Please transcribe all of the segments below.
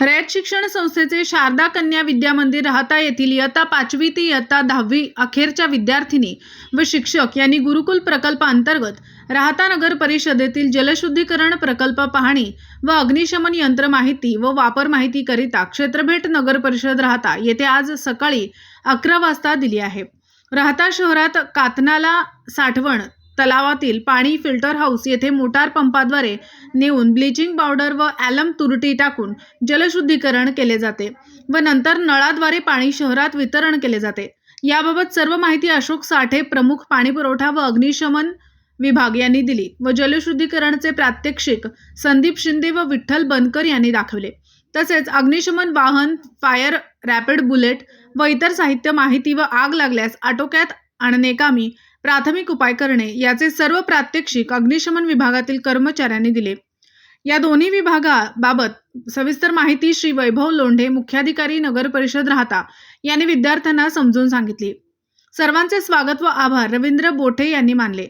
रयत शिक्षण संस्थेचे शारदा कन्या विद्या मंदिर राहता येथील इयत्ता पाचवी ते इयत्ता दहावी अखेरच्या विद्यार्थिनी व शिक्षक यांनी गुरुकुल प्रकल्पांतर्गत राहता नगर परिषदेतील जलशुद्धीकरण प्रकल्प पाहणी व अग्निशमन यंत्र माहिती व वापर माहितीकरिता क्षेत्रभेट नगर परिषद राहता येथे आज सकाळी अकरा वाजता दिली आहे. राहता शहरात कातनाला साठवण तलावातील पाणी फिल्टर हाऊस येथे मोटार पंपाद्वारे नेऊन ब्लिचिंग पावडर व ॲलम तुरटी टाकून जलशुद्धीकरण केले जाते व नंतर नळाद्वारे पाणी शहरात वितरण केले जाते. याबाबत सर्व माहिती अशोक साठे प्रमुख पाणीपुरवठा व अग्निशमन विभाग यांनी दिली व जलशुद्धीकरणचे प्रात्यक्षिक संदीप शिंदे व विठ्ठल बनकर यांनी दाखवले. तसेच अग्निशमन वाहन फायर रॅपिड बुलेट व इतर साहित्य माहिती व आग लागल्यास आटोक्यात आणणे कामी प्राथमिक उपाय करणे याचे सर्व प्रात्यक्षिक अग्निशमन विभागातील कर्मचाऱ्यांनी दिले. या दोन्ही विभागाबाबत सविस्तर माहिती श्री वैभव लोंढे मुख्याधिकारी नगर परिषद राहता यांनी विद्यार्थ्यांना समजून सांगितली. सर्वांचे स्वागत व आभार रवींद्र बोठे यांनी मानले.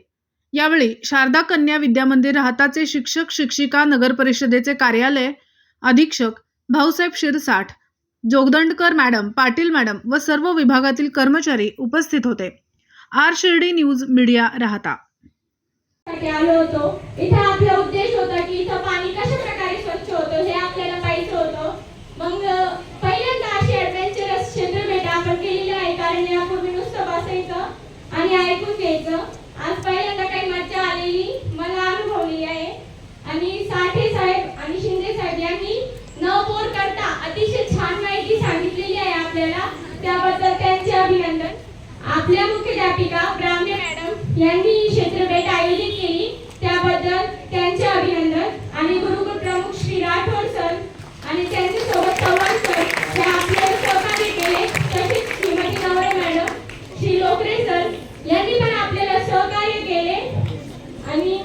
यावेळी शारदा कन्या विद्यामंदिर राहताचे शिक्षक शिक्षिका नगर परिषदेचे कार्यालय अधीक्षक भाऊसाहेब शिरसाठ जोगदंडकर मॅडम पाटील मॅडम व सर्व विभागातील कर्मचारी उपस्थित होते. आर शिर्डी न्यूज मीडिया राहता. साठी आलो होतो. इथे आपला उद्देश होता की इथं पाणी कशा प्रकारे स्वच्छ होतं हे आपल्याला पाहायचं होतं. मग पहिल्यांदा अशी ऍडव्हेंचरस क्षेत्रभेट आपण केलेली आहे कारण यापूर्वी नुसतं बसायचं आणि ऐकून घ्यायचं. आज पहिल्यांदा काही मज्जा आलेली मला अनुभवली आहे. आणि साठे साहेब आणि शिंदे साहेब यांनी न बोर करता अतिशय छान माहिती सांगितलेली आहे आपल्याला. त्याबद्दल आपल्या मुख्याध्यापिका ब्राह्मणे मॅडम यांनी ही क्षेत्रभेट आयोजित केली. त्याबद्दल त्यांचे अभिनंदन आणि गुरुकुल प्रमुख श्री राठोड सर आणि त्यांचे सोबत चव्हाण सर हे आपल्याला सहकार्य केले. तसेच श्रीमती नवरे मॅडम श्री लोकरे सर यांनी पण आपल्याला सहकार्य केले. आणि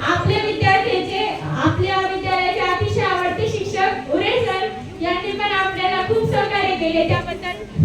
आपल्या विद्यार्थ्याचे आपल्या विद्यालयाचे अतिशय आवडते शिक्षक उरे सर यांनी पण आपल्याला खूप सहकार्य केले. त्याबद्दल